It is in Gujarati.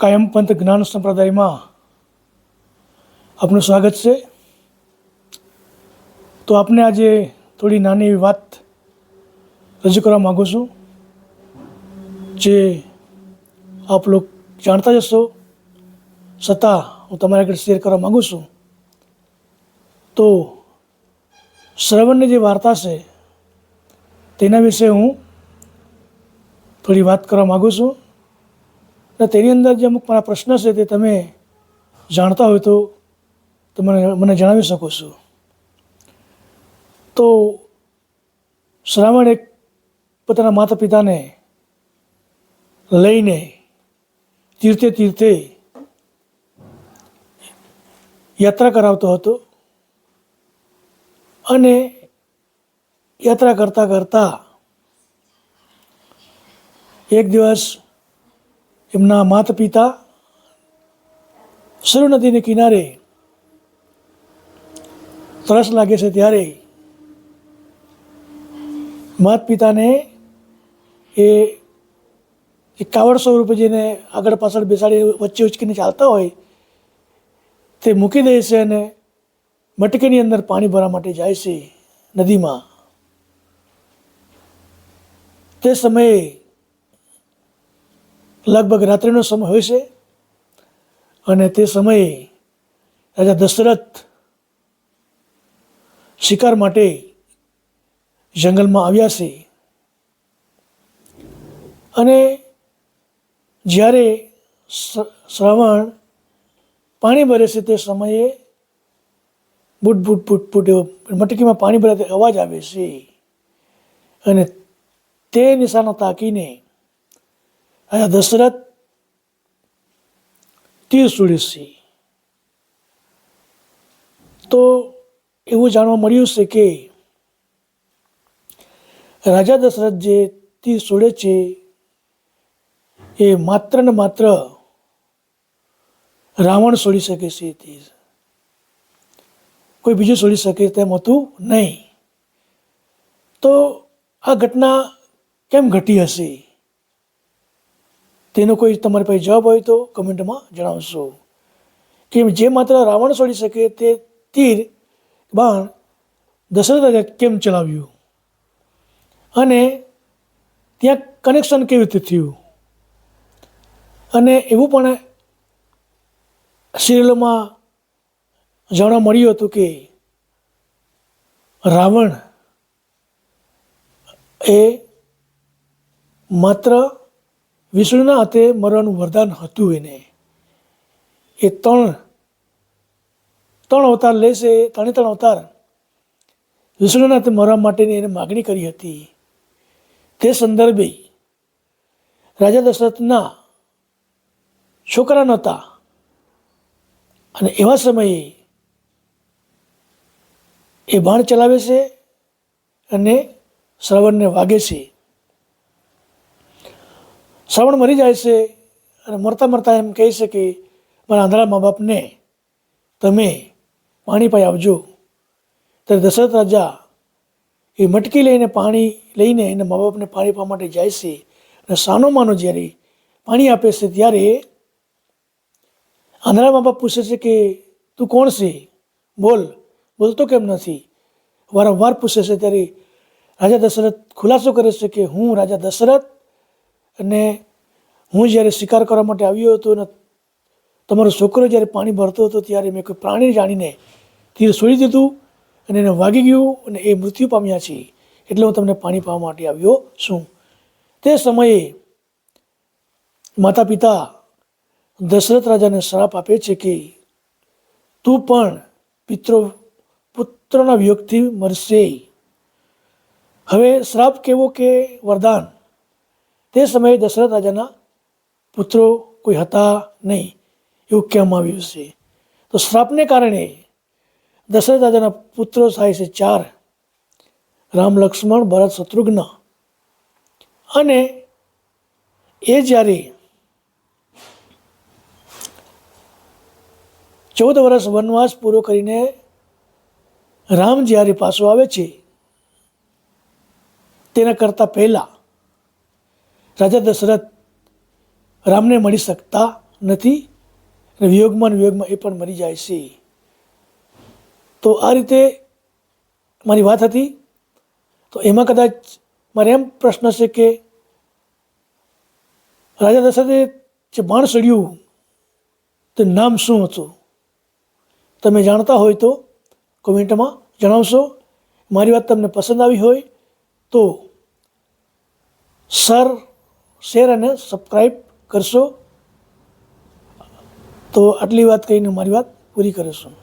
કાયમ પંથ જ્ઞાન સંપ્રદાયમાં આપનું સ્વાગત છે. તો આપને આજે થોડી નાની એવી વાત રજૂ કરવા માગું છું, જે આપ લોક જાણતા જશો છતાં હું તમારા આગળ શેર કરવા માગું છું. તો શ્રવણની જે વાર્તા છે, તેના વિશે હું થોડી વાત કરવા માગું છું. અને તેની અંદર જે અમુક મારા પ્રશ્ન છે તે તમે જાણતા હોય તો તમે મને જણાવી શકો છો. તો શ્રાવણ એક પોતાના માતા પિતાને લઈને તીર્થે તીર્થે યાત્રા કરાવતો હતો અને યાત્રા કરતાં કરતાં એક દિવસ એમના માતા પિતા સરુ નદીને કિનારે તરસ લાગે છે ત્યારે માત પિતાને એ કાવડ સ્વરૂપે જેને આગળ પાછળ બેસાડી વચ્ચે ઉચકીને ચાલતા હોય, તે મૂકી દે છે અને મટકીની અંદર પાણી ભરવા માટે જાય છે નદીમાં. તે સમયે લગભગ રાત્રિનો સમય હોય છે. અને તે સમયે રાજા દશરથ શિકાર માટે જંગલમાં આવ્યા છે. અને જ્યારે શ્રાવણ પાણી ભરે છે તે સમયે બુટ બુટ બુટ બુટ એવો મટકીમાં પાણી ભરે અવાજ આવે છે. અને તે નિશાનો તાકીને રાજા દશરથ તીર છે તો એવું જાણવા મળ્યું છે કે રાજા દશરથ જે તીર છોડે છે એ માત્ર ને માત્ર રાવણ છોડી શકે છે તે કોઈ બીજું છોડી શકે તેમ હતું નહીં તો આ ઘટના કેમ ઘટી હશે તેનો કોઈ તમારી પાસે જવાબ હોય તો કમેન્ટમાં જણાવશો. કે જે માત્ર રાવણ છોડી શકે તે તીર બાણ દશરથ રાજા કેમ ચલાવ્યું? અને ત્યાં કનેક્શન કેવી રીતે થયું? અને એવું પણ સિરિયલોમાં જાણવા મળ્યું હતું કે રાવણ એ માત્ર વિષ્ણુના હાથે મરવાનું વરદાન હતું એને એ ત્રણ ત્રણ અવતાર લેશે ત્રણે ત્રણ અવતાર વિષ્ણુના હાથે મરવા માટેની એને માગણી કરી હતી. તે સંદર્ભે રાજા દશરથના છોકરા નહોતા અને એવા સમયે એ બાણ ચલાવે છે અને શ્રવણને વાગે છે. શ્રવણ મરી જાય છે અને મરતા મરતા એમ કહે છે કે મારા આંધળા મા બાપને તમે પાણી પાઈ આવજો. ત્યારે દશરથ રાજા એ મટકી લઈને પાણી લઈને એના મા બાપને પાણી પાવા માટે જાય છે અને સાનો માનો જ્યારે પાણી આપે છે ત્યારે આંધળા મા બાપ પૂછે છે કે, તું કોણ છે? બોલ. બોલતો કેમ નથી? વારંવાર પૂછે છે ત્યારે રાજા દશરથ ખુલાસો કરે છે કે, હું રાજા દશરથ અને હું જ્યારે શિકાર કરવા માટે આવ્યો હતો અને તમારો છોકરો જ્યારે પાણી ભરતો હતો ત્યારે મેં કોઈ પ્રાણી જાણીને તીર છોડી દીધું અને એને વાગી ગયું અને એ મૃત્યુ પામ્યા છે એટલે હું તમને પાણી પાવા માટે આવ્યો છું. તે સમયે માતા પિતા દશરથ રાજાને શ્રાપ આપે છે કે તું પણ પિત્રો પુત્રના વિયોગથી મરશે. હવે શ્રાપ કેવો કે વરદાન? તે સમયે દશરથ રાજાના પુત્રો કોઈ હતા નહીં એવું કહેવામાં આવ્યું છે. તો શ્રાપને કારણે દશરથ રાજાના પુત્રો થાય છે ચાર, રામ, લક્ષ્મણ, ભરત, શત્રુઘ્ન. અને એ જ્યારે ચૌદ વર્ષ વનવાસ પૂરો કરીને રામ જ્યારે પાછો આવે છે, તેના કરતાં પહેલાં રાજા દશરથ રામને મળી શકતા નથી અને વિયોગમાં વિયોગમાં એ પણ મરી જાય છે. તો આ રીતે મારી વાત હતી. તો એમાં કદાચ મારે એમ પ્રશ્ન છે કે રાજા દશરથે જે બાણ સડ્યું તે નામ શું હતું? તમે જાણતા હોય તો કોમેન્ટમાં જણાવશો. મારી વાત તમને પસંદ આવી હોય તો સર શેર અને સબસ્ક્રાઈબ કરશો. તો આટલી વાત કહીને મારી વાત પૂરી કરીશું.